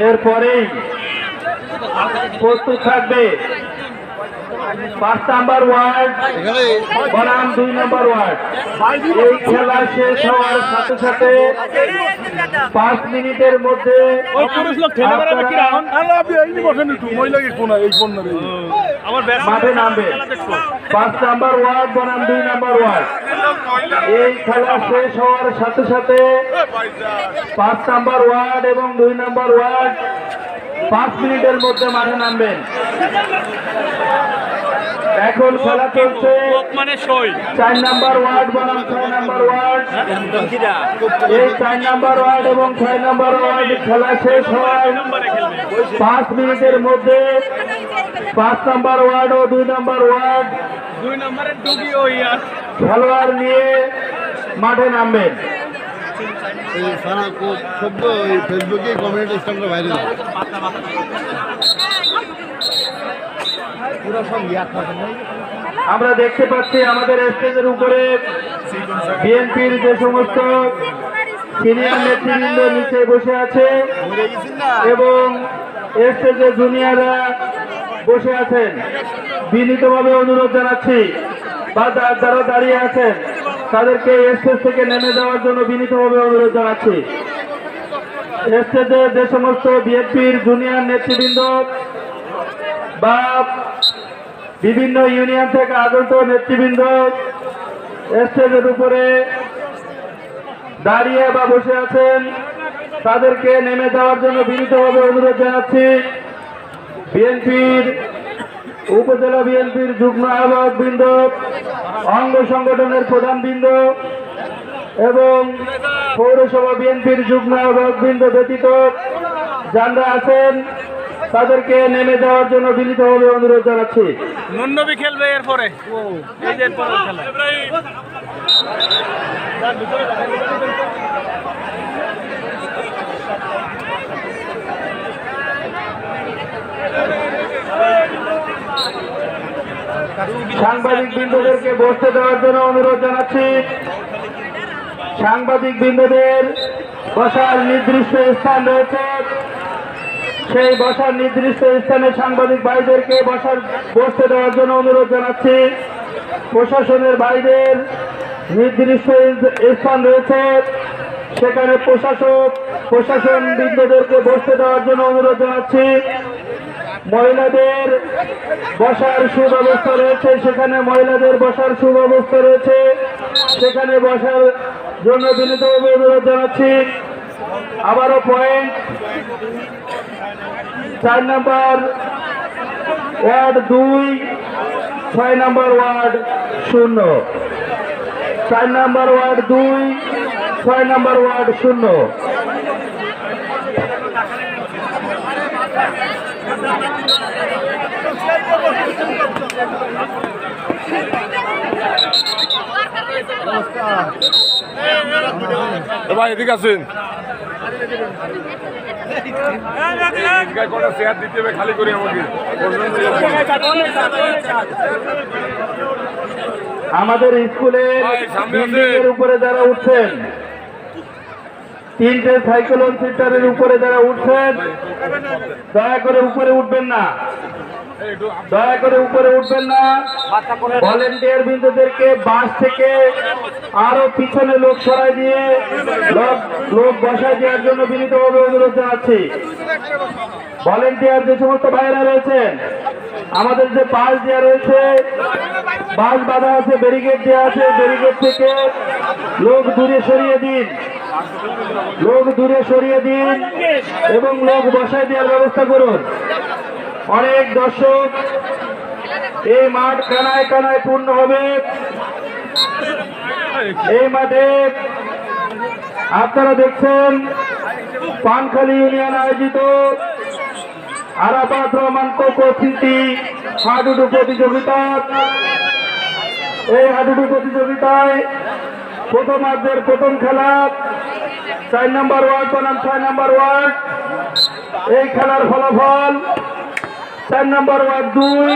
এরপরেই প্রস্তুত থাকবে পাঁচ নাম্বার ওয়ার্ড দুই নম্বর ওয়ার্ড। এই খেলা শেষ হওয়ার সাথে সাথে পাঁচ মিনিটের মধ্যে মাঠে নামবে। পাঁচ নাম্বার ওয়ার্ড বনাম দুই নাম্বার ওয়ার্ড। এই খেলা শেষ হওয়ার সাথে সাথে পাঁচ নাম্বার ওয়ার্ড এবং দুই নাম্বার ওয়ার্ড পাঁচ মিনিটের মধ্যে মাঠে নামবেন। এখন খেলা চলছে। মানে সই। চার নাম্বার ওয়ার্ড বনাম ছয় নাম্বার ওয়ার্ড। এই চার নাম্বার ওয়ার্ড এবং ছয় নাম্বার ওয়ার্ড খেলা শেষ হয়। পাঁচ মিনিটের মধ্যে পাঁচ নাম্বার ওয়ার্ড ও দুই নাম্বার ওয়ার্ড দুই নম্বরের ডুবি ওই খেলোয়াড় নিয়ে মাঠে নামবেন। এই সারা কো- এই ফেসবুকে কমিউনিটি স্ট্যান্ডে বাইরে আমরা দেখতে পাচ্ছি আমাদের স্টেজের উপরে বিএনপির যে সমস্ত সিনিয়র নেতৃবৃন্দ নিচে বসে আছে এবং স্টেজে জুনিয়ররা বসে আছেন। বিনীতভাবে অনুরোধ জানাচ্ছি বা যারা দাঁড়িয়ে আছেন, তাদেরকে স্টেজ থেকে নেমে যাওয়ার জন্য বিনীতভাবে অনুরোধ জানাচ্ছি। স্টেজে যে সমস্ত বিএনপির জুনিয়র নেতৃবৃন্দ বা বিভিন্ন ইউনিয়ন থেকে আগত নেতৃবৃন্দ স্টেজের উপরে দাঁড়িয়ে বা বসে আছেন। তাদেরকে নেমে যাওয়ার জন্য বিনীতভাবে অনুরোধ জানাচ্ছি। বিএনপির, উপজেলা বিএনপির যুগ্ম আহ্বায়ক বৃন্দ, অঙ্গ সংগঠনের প্রধান বৃন্দ এবং পৌরসভা বিএনপির যুগ্ম আহ্বায়ক বৃন্দ ব্যতীত যারা আছেন তাদেরকে নেমে যাওয়ার জন্য বিনীতভাবে অনুরোধ জানাচ্ছি। নন্নবী খেলবে এরপরে। সাংবাদিক বৃন্দদেরকে বসতে দেওয়ার জন্য অনুরোধ জানাচ্ছি। সাংবাদিক বৃন্দদের বসার নির্দিষ্ট স্থান রয়েছে। সেই বসার নির্দিষ্ট স্থানে সাংবাদিক ভাইদেরকে বসার, বসতে দেওয়ার জন্য অনুরোধ জানাচ্ছি। প্রশাসনের বাইরের নির্দিষ্ট স্থান রয়েছে, সেখানে প্রশাসক প্রশাসন বৃন্দদেরকে বসতে দেওয়ার জন্য অনুরোধ জানাচ্ছি। মহিলাদের বসার সুব্যবস্থা রয়েছে, সেখানে মহিলাদের বসার সুব্যবস্থা রয়েছে, সেখানে বসার জন্য বিনীতভাবে অনুরোধ জানাচ্ছি। আবারও পয়েন্ট চার নাম্বার ওয়ার্ড দুই, ছয় নাম্বার ওয়ার্ড শূন্য। চার নাম্বার ওয়ার্ড দুই, ছয় নাম্বার ওয়ার্ড শূন্য। ভাই, এদিকে আছেন কটা চেয়ার দিতে হবে খালি করে আমাকে। আমাদের স্কুলের উপরে যারা উঠছেন তিনটে সাইক্লোন সেন্টারের উপরে যারা উঠছেন দয়া করে উপরে উঠবেন না। দয়া করে উপরে উঠবেন না। ভলেন্টিয়ার বিন্দুদেরকে বাস থেকে আরও পিছনে লোক সরাই দিয়ে, লোক বসায় দেওয়ার জন্য বিনীতভাবে অনুরোধ জানাচ্ছি। ভলেন্টিয়ার যে সমস্ত ভাইরা রয়েছেন, আমাদের যে বাস দেওয়া রয়েছে বাস বাধা আছে, ব্যারিকেড দেওয়া আছে, ব্যারিকেড থেকে লোক দূরে সরিয়ে দিন। লোক দূরে সরিয়ে দিন এবং লোক বসায় দেওয়ার ব্যবস্থা করুন। অনেক দর্শক এই মাঠ কানায় কানায় পূর্ণ হবে। এই মাঠে আপনারা দেখছেন পানখালী ইউনিয়ন আয়োজিত আরাফাত রহমান স্মৃতি হাডুডু প্রতিযোগিতা। এই হাডুডু প্রতিযোগিতায় প্রথম প্রথমার্ধের প্রথম খেলা চার নম্বর ওয়ার্ড বনাম ছয় নম্বর ওয়ার্ড। এই খেলার ফলাফল চার নম্বর ওয়ার্ড দুই,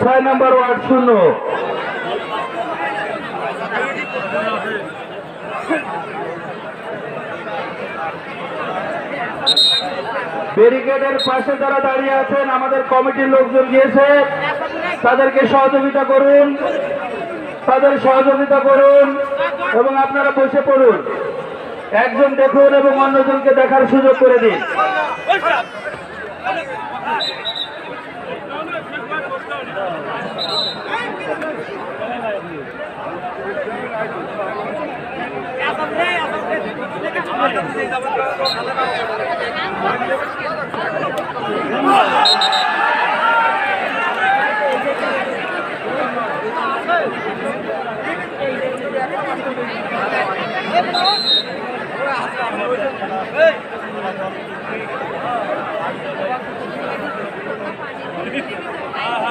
ছয় নম্বর ওয়ার্ড শূন্য। ব্যারিকেডের পাশে যারা দাঁড়িয়ে আছেন, আমাদের কমিটির লোকজন গিয়েছে, তাদেরকে সহযোগিতা করুন। তাদের সহযোগিতা করুন এবং আপনারা বসে পড়ুন। একজন দেখুন এবং অন্যজনকে দেখার সুযোগ করে দিন।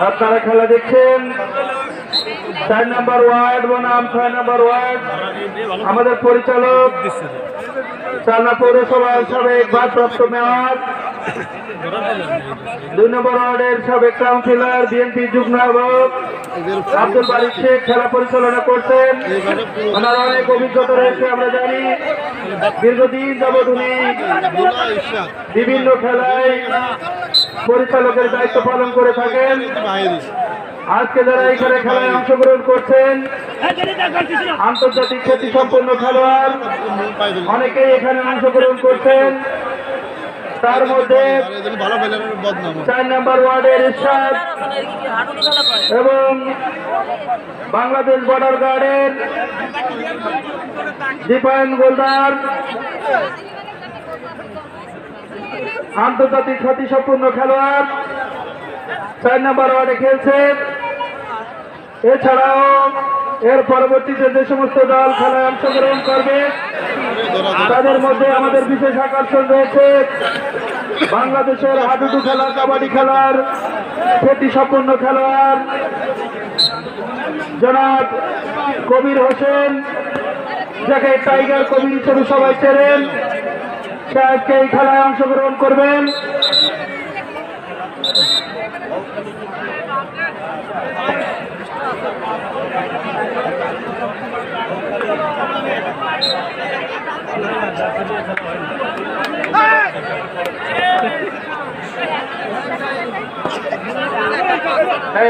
আপনারা খেলা দেখছেন। চার নম্বর ওয়ার্ড বনাম ছয় নম্বর ওয়ার্ড। আমাদের পরিচালক, চালনা পৌরসভার সাবেক ভারপ্রাপ্ত মেয়র, দুই নম্বর ওয়ার্ডের সাবেক কাউন্সিলর, বিএনপি যুগ্ম আহ্বায়ক এদের আব্দুল বারিক শেখ খেলা পরিচালনা করছেন ওনার অনেক অভিজ্ঞতা রয়েছে, আমরা জানি। দীর্ঘদিন যাবৎ উনি বিভিন্ন খেলায় পরিচালকের দায়িত্ব পালন করে থাকেন। আজকে যারা এখানে খেলায় অংশগ্রহণ করছেন, আন্তর্জাতিক খ্যাতি সম্পন্ন খেলোয়াড়, অনেকেই এখানে অংশগ্রহণ করছেন। তার মধ্যে চার নাম্বার ওয়ার্ডের ইরশাদ এবং বাংলাদেশ বর্ডার গার্ডের দীপায়ন গোলদার। আন্তর্জাতিক খ্যাতিসম্পন্ন খেলোয়াড়, চার নাম্বার ওয়ার্ডে খেলছেন। এছাড়াও এর পরবর্তীতে যে সমস্ত দল খেলায় অংশগ্রহণ করবে, তাদের মধ্যে আমাদের বিশেষ আকর্ষণ রয়েছে বাংলাদেশের হাডুডু খেলা, কাবাডি খেলার খ্যাতি সম্পন্ন খেলোয়াড় জনাব কবির হোসেন, যাকে টাইগার কবির হিসেবে সবাই চেনেন, সে আজকে এই খেলায় অংশগ্রহণ করবেন। এই,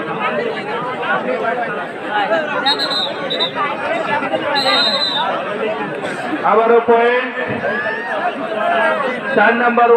আবারও পয়েন্ট চার নাম্বার